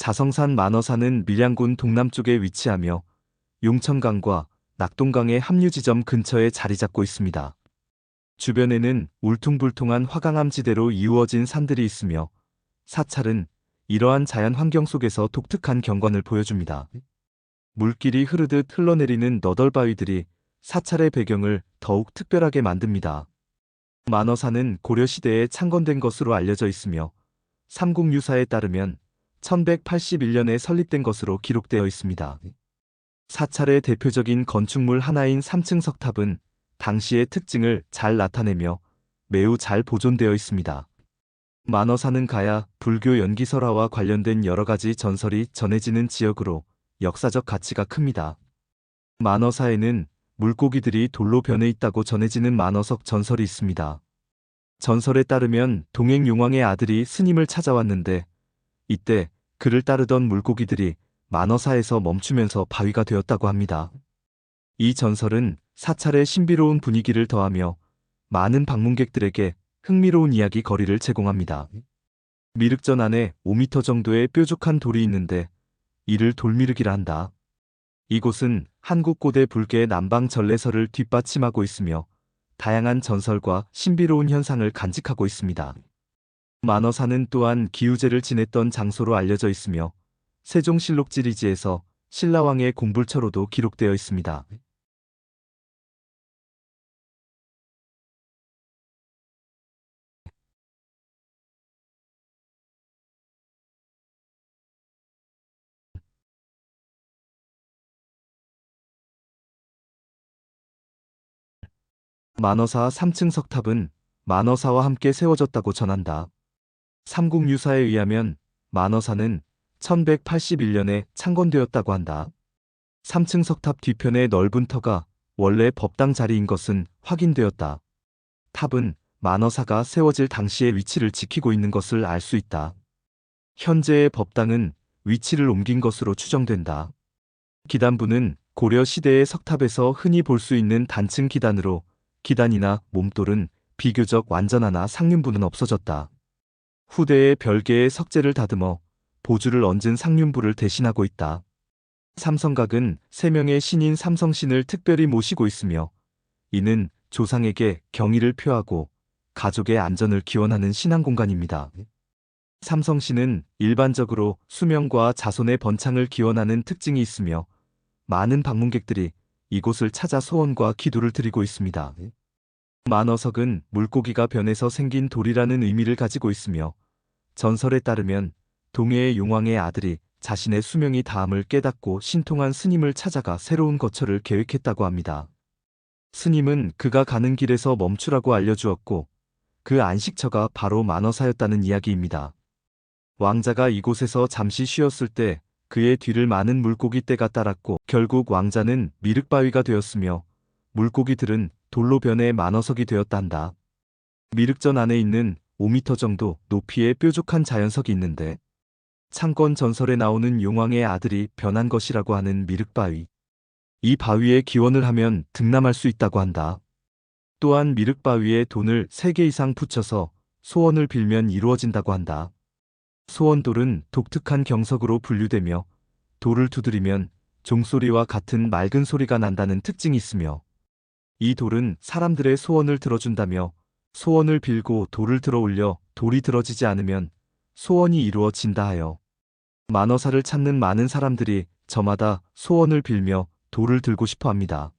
자성산 만어사는 밀양군 동남쪽에 위치하며 용천강과 낙동강의 합류 지점 근처에 자리 잡고 있습니다. 주변에는 울퉁불퉁한 화강암지대로 이루어진 산들이 있으며 사찰은 이러한 자연 환경 속에서 독특한 경관을 보여줍니다. 물길이 흐르듯 흘러내리는 너덜바위들이 사찰의 배경을 더욱 특별하게 만듭니다. 만어사는 고려시대에 창건된 것으로 알려져 있으며 삼국유사에 따르면 1181년에 설립된 것으로 기록되어 있습니다. 사찰의 대표적인 건축물 하나인 3층 석탑은 당시의 특징을 잘 나타내며 매우 잘 보존되어 있습니다. 만어사는 가야 불교 연기설화와 관련된 여러 가지 전설이 전해지는 지역으로 역사적 가치가 큽니다. 만어사에는 물고기들이 돌로 변해 있다고 전해지는 만어석 전설이 있습니다. 전설에 따르면 동행 용왕의 아들이 스님을 찾아왔는데 이때 그를 따르던 물고기들이 만어사에서 멈추면서 바위가 되었다고 합니다. 이 전설은 사찰의 신비로운 분위기를 더하며 많은 방문객들에게 흥미로운 이야기 거리를 제공합니다. 미륵전 안에 5m 정도의 뾰족한 돌이 있는데 이를 돌미륵이라 한다. 이곳은 한국 고대 불교의 남방 전래설을 뒷받침하고 있으며 다양한 전설과 신비로운 현상을 간직하고 있습니다. 만어사는 또한 기우제를 지냈던 장소로 알려져 있으며 세종실록 지리지에서 신라왕의 공불처로도 기록되어 있습니다. 만어사 3층 석탑은 만어사와 함께 세워졌다고 전한다. 삼국유사에 의하면 만어사는 1181년에 창건되었다고 한다. 3층 석탑 뒤편의 넓은 터가 원래 법당 자리인 것은 확인되었다. 탑은 만어사가 세워질 당시의 위치를 지키고 있는 것을 알 수 있다. 현재의 법당은 위치를 옮긴 것으로 추정된다. 기단부는 고려 시대의 석탑에서 흔히 볼 수 있는 단층 기단으로 기단이나 몸돌은 비교적 완전하나 상륜부는 없어졌다. 후대에 별개의 석재를 다듬어 보주를 얹은 상륜부를 대신하고 있다. 삼성각은 세 명의 신인 삼성신을 특별히 모시고 있으며 이는 조상에게 경의를 표하고 가족의 안전을 기원하는 신앙 공간입니다. 삼성신은 일반적으로 수명과 자손의 번창을 기원하는 특징이 있으며 많은 방문객들이 이곳을 찾아 소원과 기도를 드리고 있습니다. 만어석은 물고기가 변해서 생긴 돌이라는 의미를 가지고 있으며 전설에 따르면 동해의 용왕의 아들이 자신의 수명이 다함을 깨닫고 신통한 스님을 찾아가 새로운 거처를 계획했다고 합니다. 스님은 그가 가는 길에서 멈추라고 알려주었고 그 안식처가 바로 만어사였다는 이야기입니다. 왕자가 이곳에서 잠시 쉬었을 때 그의 뒤를 많은 물고기 떼가 따랐고 결국 왕자는 미륵바위가 되었으며 물고기들은 돌로 변해 만어석이 되었단다. 미륵전 안에 있는 5m 정도 높이의 뾰족한 자연석이 있는데 창건 전설에 나오는 용왕의 아들이 변한 것이라고 하는 미륵바위. 이 바위에 기원을 하면 등남할 수 있다고 한다. 또한 미륵바위에 돈을 3개 이상 붙여서 소원을 빌면 이루어진다고 한다. 소원돌은 독특한 경석으로 분류되며 돌을 두드리면 종소리와 같은 맑은 소리가 난다는 특징이 있으며 이 돌은 사람들의 소원을 들어준다며 소원을 빌고 돌을 들어 올려 돌이 들어지지 않으면 소원이 이루어진다 하여 만어사를 찾는 많은 사람들이 저마다 소원을 빌며 돌을 들고 싶어 합니다.